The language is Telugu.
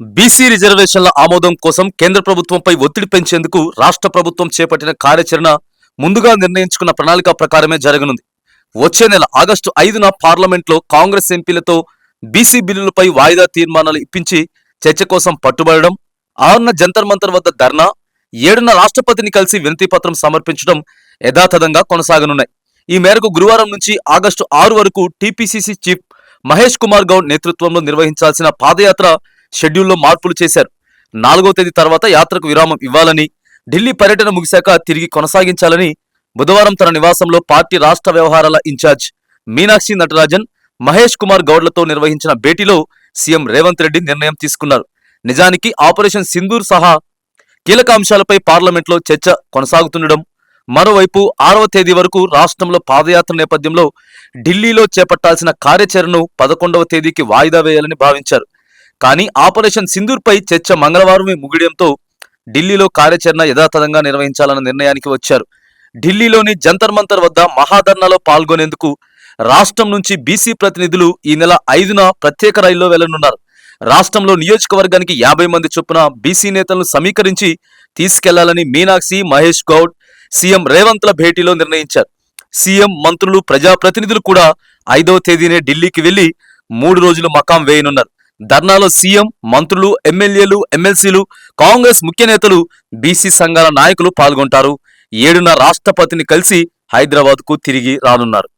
బీసీ రిజర్వేషన్ల ఆమోదం కోసం కేంద్ర ప్రభుత్వంపై ఒత్తిడి పెంచేందుకు రాష్ట్ర ప్రభుత్వం చేపట్టిన కార్యాచరణ ముందుగా నిర్ణయించుకున్న ప్రణాళిక ప్రకారమే జరగనుంది. వచ్చే నెల ఆగస్టు ఐదున పార్లమెంట్లో కాంగ్రెస్ ఎంపీలతో బీసీ బిల్లులపై వాయిదా తీర్మానాలు ఇప్పించి చర్చ కోసం పట్టుబడడం ఆరున జంతర్ మంతర్ వద్ద ధర్నా ఏడున రాష్ట్రపతిని కలిసి వినతిపత్రం సమర్పించడం యథాతథంగా కొనసాగనున్నాయి. ఈ మేరకు గురువారం నుంచి ఆగస్టు ఆరు వరకు టీపీసీసీ చీఫ్ మహేష్ కుమార్ గౌడ్ నేతృత్వంలో నిర్వహించాల్సిన పాదయాత్ర షెడ్యూల్లో మార్పులు చేశారు. నాలుగో తేదీ తర్వాత యాత్రకు విరామం ఇవ్వాలని ఢిల్లీ పర్యటన ముగిశాక తిరిగి కొనసాగించాలని బుధవారం తన నివాసంలో పార్టీ రాష్ట్ర వ్యవహారాల ఇన్ఛార్జ్ మీనాక్షి నటరాజన్ మహేష్ కుమార్ గౌడ్లతో నిర్వహించిన భేటీలో సీఎం రేవంత్ రెడ్డి నిర్ణయం తీసుకున్నారు. నిజానికి ఆపరేషన్ సింధూర్ సహా కీలక అంశాలపై పార్లమెంట్లో చర్చ కొనసాగుతుండడం మరోవైపు ఆరవ తేదీ వరకు రాష్ట్రంలో పాదయాత్ర నేపథ్యంలో ఢిల్లీలో చేపట్టాల్సిన కార్యాచరణను పదకొండవ తేదీకి వాయిదా వేయాలని భావించారు. కానీ ఆపరేషన్ సింధూర్పై చర్చ మంగళవారమే ముగియడంతో ఢిల్లీలో కార్యాచరణ యథాతథంగా నిర్వహించాలన్న నిర్ణయానికి వచ్చారు. ఢిల్లీలోని జంతర్ మంతర్ వద్ద మహాధర్నాలో పాల్గొనేందుకు రాష్ట్రం నుంచి బీసీ ప్రతినిధులు ఈ నెల ఐదున ప్రత్యేక రైల్లో వెళ్ళనున్నారు. రాష్ట్రంలో నియోజకవర్గానికి యాభై మంది చొప్పున బీసీ నేతలను సమీకరించి తీసుకెళ్ళాలని మీనాక్షి మహేష్ గౌడ్ సీఎం రేవంత్ల భేటీలో నిర్ణయించారు. సీఎం మంత్రులు ప్రజాప్రతినిధులు కూడా ఐదవ తేదీనే ఢిల్లీకి వెళ్ళి మూడు రోజులు మకాం వేయనున్నారు. ధర్నాలో సీఎం మంత్రులు ఎమ్మెల్యేలు ఎమ్మెల్సీలు కాంగ్రెస్ ముఖ్య నేతలు బీసీ సంఘాల నాయకులు పాల్గొంటారు. ఏడున రాష్ట్రపతిని కలిసి హైదరాబాద్కు తిరిగి రానున్నారు.